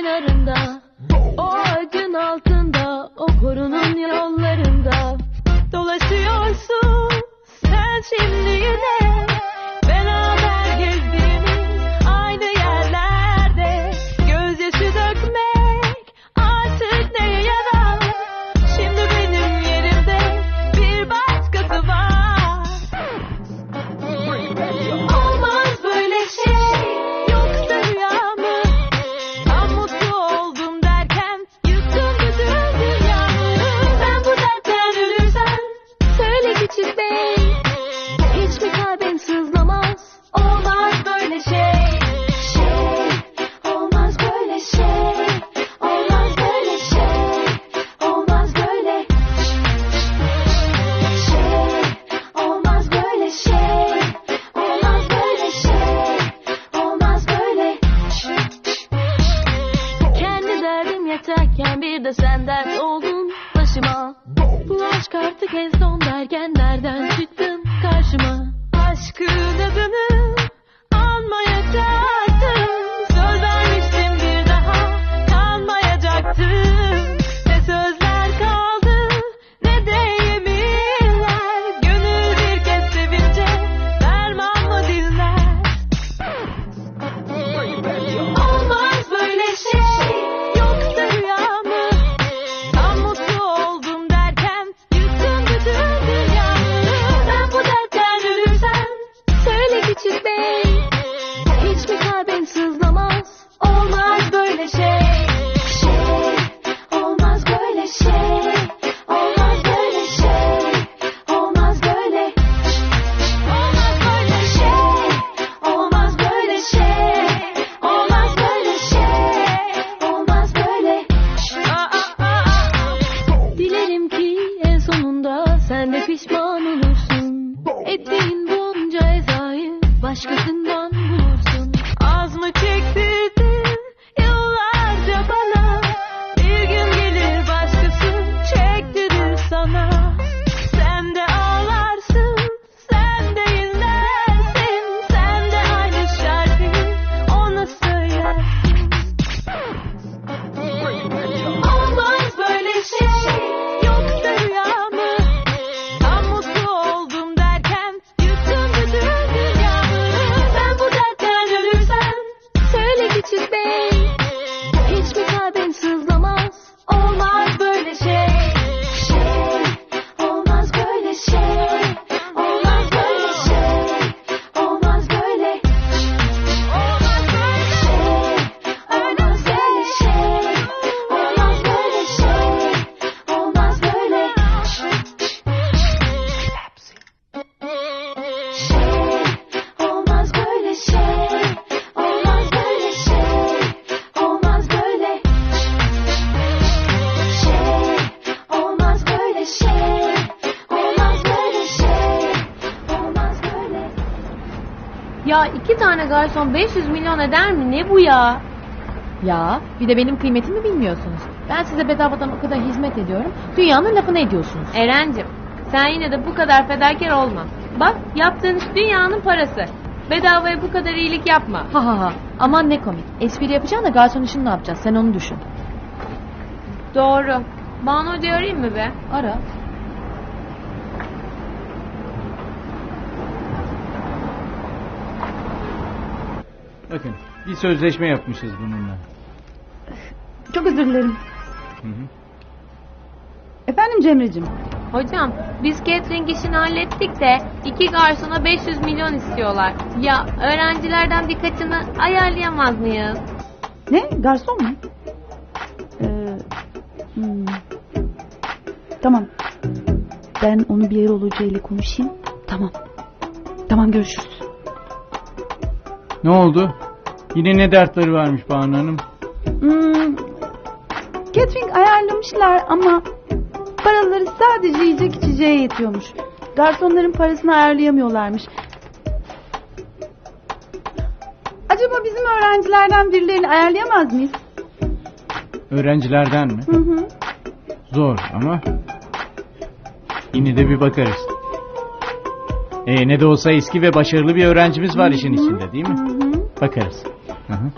kenarında O ağacın altında O korunun yollarında Dolaşıyorsun. Sen şimdi yine de senden oldun başıma. Kulaç kartı kes son derken nereden Ya iki tane garson 500 milyon eder mi? Ne bu ya? Ya bir de benim kıymetimi bilmiyorsunuz. Ben size bedavadan o kadar hizmet ediyorum. Dünyanın lafını ediyorsunuz. Erencim sen yine de bu kadar fedakar olma. Bak yaptığın iş dünyanın parası. Bedavaya bu kadar iyilik yapma. Ha ha ha. Aman ne komik. Espri yapacaksın da garson işini ne yapacağız? Sen onu düşün. Doğru. Banu Hoca'yı arayayım mı be? Ara. Bakın bir sözleşme yapmışız bununla. Çok özür dilerim. Hı hı. Efendim Cemre'cim. Hocam biz catering işini hallettik de iki garsona 500 milyon istiyorlar. Ya öğrencilerden birkaçını ayarlayamaz mıyız? Ne? Garson mu? Ee, hmm. Tamam. Ben onu bir Erol Hoca ile konuşayım. Tamam. Tamam görüşürüz. Ne oldu? Yine ne dertleri varmış Banu Hanım? Hmm. Catering ayarlamışlar ama paraları sadece yiyecek içeceğe yetiyormuş. Garsonların parasını ayarlayamıyorlarmış. Acaba bizim öğrencilerden birilerini ayarlayamaz mıyız? Öğrencilerden mi? Hı hı. Zor ama yine de bir bakarız. E, ne de olsa eski ve başarılı bir öğrencimiz var işin içinde değil mi? Bakarız. Hı hı.